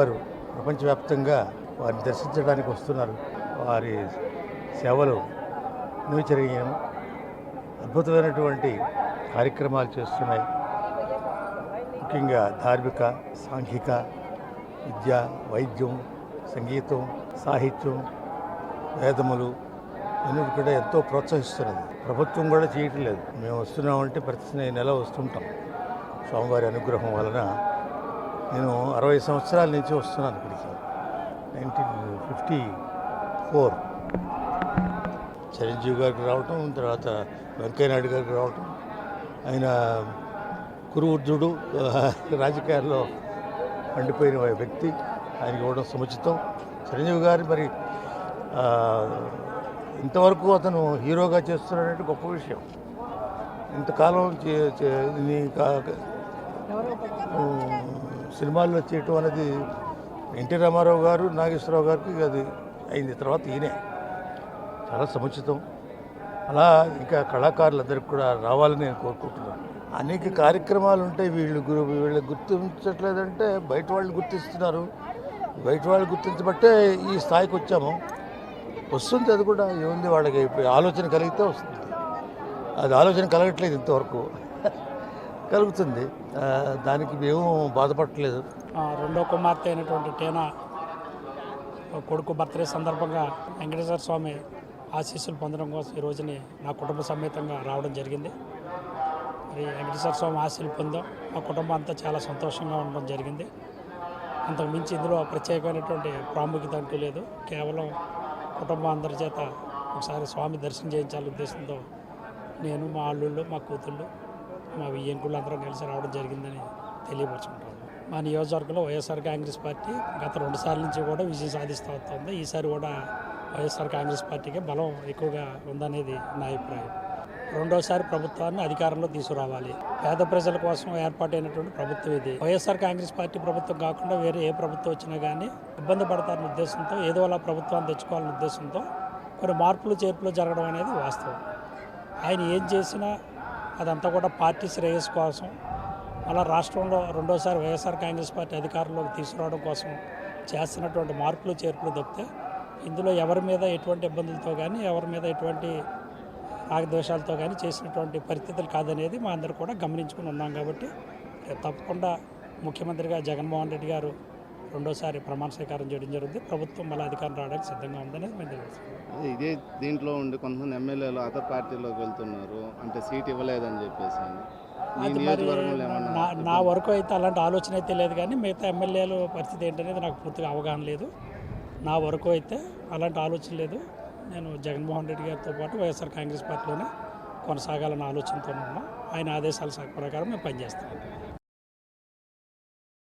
వారు ప్రపంచవ్యాప్తంగా వారిని దర్శించడానికి వస్తున్నారు. వారి సేవలు నిచరీయం అద్భుతమైనటువంటి కార్యక్రమాలు చేస్తున్నాయి. ముఖ్యంగా ధార్మిక సాంఘిక విద్య వైద్యం సంగీతం సాహిత్యం వేదములు అన్నిటి కూడా ఎంతో ప్రోత్సహిస్తున్నది. ప్రభుత్వం కూడా చేయటం లేదు మేము వస్తున్నామంటే ప్రతి నెల వస్తుంటాం. స్వామివారి అనుగ్రహం వలన నేను అరవై సంవత్సరాల నుంచి వస్తున్నాను ఇక్కడికి. Nineteen fifty four. చిరంజీవి గారికి రావటం తర్వాత వెంకయ్యనాయుడు గారికి రావటం. ఆయన కురువృద్ధుడు రాజకీయాల్లో పండిపోయిన వ్యక్తి. ఆయనకి ఇవ్వడం సముచితం. చిరంజీవి గారు మరి ఇంతవరకు అతను హీరోగా చేస్తున్నాడంటే గొప్ప విషయం. ఇంతకాలం సినిమాల్లో చేయటం అనేది ఎన్టీ రామారావు గారు నాగేశ్వరరావు గారికి అది అయింది. తర్వాత ఈయనే. చాలా సముచితం. అలా ఇంకా కళాకారులందరికీ కూడా రావాలని నేను కోరుకుంటున్నాను. అనేక కార్యక్రమాలు ఉంటాయి. వీళ్ళు గురు వీళ్ళు గుర్తించట్లేదంటే బయట వాళ్ళు గుర్తిస్తున్నారు. బయట వాళ్ళు గుర్తించబట్టే ఈ స్థాయికి వచ్చాము. వస్తుంది అది కూడా. ఏముంది వాళ్ళకి? ఆలోచన కలిగితే వస్తుంది. అది ఆలోచన కలగట్లేదు ఇంతవరకు. కలుగుతుంది. దానికి మేము బాధపడలేదు రెండో కుమార్తె అయినటువంటి టేనా కొడుకు బర్త్డే సందర్భంగా వెంకటేశ్వర స్వామి ఆశీస్సులు పొందడం కోసం ఈ రోజుని నా కుటుంబ సమేతంగా రావడం జరిగింది. మరి వెంకటేశ్వర స్వామి ఆశీలు పొందాం. మా కుటుంబం అంతా చాలా సంతోషంగా ఉండడం జరిగింది. అంతకు మించి ఇందులో ప్రత్యేకమైనటువంటి ప్రాముఖ్యత అంటూ లేదు. కేవలం కుటుంబం అందరి చేత ఒకసారి స్వామి దర్శనం చేయించాలనే ఉద్దేశంతో నేను మా అల్లుళ్ళు మా కూతుళ్ళు మా వియ్యంకుళ్ళు అందరం కలిసి రావడం జరిగిందని తెలియపరచుకుంటాము మా నియోజకవర్గంలో వైఎస్ఆర్ కాంగ్రెస్ పార్టీ గత రెండు సార్ల నుంచి కూడా విజయం సాధిస్తూ వస్తుంది. ఈసారి కూడా వైఎస్ఆర్ కాంగ్రెస్ పార్టీకి బలం ఎక్కువగా ఉందనేది నా అభిప్రాయం. రెండోసారి ప్రభుత్వాన్ని అధికారంలో తీసుకురావాలి. పేద ప్రజల కోసం ఏర్పాటైనటువంటి ప్రభుత్వం ఇది. వైఎస్ఆర్ కాంగ్రెస్ పార్టీ ప్రభుత్వం కాకుండా వేరే ఏ ప్రభుత్వం వచ్చినా కానీ ఇబ్బంది పడతారన్న ఉద్దేశంతో ఏదో అలా ప్రభుత్వాన్ని తెచ్చుకోవాలనే ఉద్దేశంతో కొన్ని మార్పులు చేర్పులు జరగడం అనేది వాస్తవం. ఆయన ఏం చేసినా అదంతా కూడా పార్టీ శ్రేయస్సు కోసం అలా రాష్ట్రంలో రెండోసారి వైఎస్ఆర్ కాంగ్రెస్ పార్టీ అధికారంలోకి తీసుకురావడం కోసం చేస్తున్నటువంటి మార్పులు చేర్పులు తప్పితే ఇందులో ఎవరి మీద ఎటువంటి ఇబ్బందులతో కానీ ఎవరి మీద ఎటువంటి రాగద్వేషాలతో కానీ చేసినటువంటి పరిస్థితులు కాదనేది మా అందరు కూడా గమనించుకుని ఉన్నాం కాబట్టి తప్పకుండా ముఖ్యమంత్రిగా జగన్మోహన్ రెడ్డి గారు రెండోసారి ప్రమాణ స్వీకారం చేయడం జరుగుతుంది ప్రభుత్వం మళ్ళీ అధికారం రావడానికి సిద్ధంగా ఉందనేది మేము తెలుస్తుంది ఇదే దీంట్లో ఉండి కొంతమంది ఎమ్మెల్యేలు అదర్ పార్టీలోకి వెళ్తున్నారు. అంటే సీట్ ఇవ్వలేదని చెప్పేసి నా నా వరకు అయితే అలాంటి ఆలోచన అయితే లేదు కానీ మిగతా ఎమ్మెల్యేలు పరిస్థితి ఏంటనేది నాకు పూర్తిగా అవగాహన లేదు. నా వరకు అయితే అలాంటి ఆలోచన లేదు. నేను జగన్మోహన్ రెడ్డి గారితో పాటు వైఎస్ఆర్ కాంగ్రెస్ పార్టీలోనే కొనసాగాలన్న ఆలోచనతో ఉన్నాం. ఆయన ఆదేశాల ప్రకారం మేము పనిచేస్తాం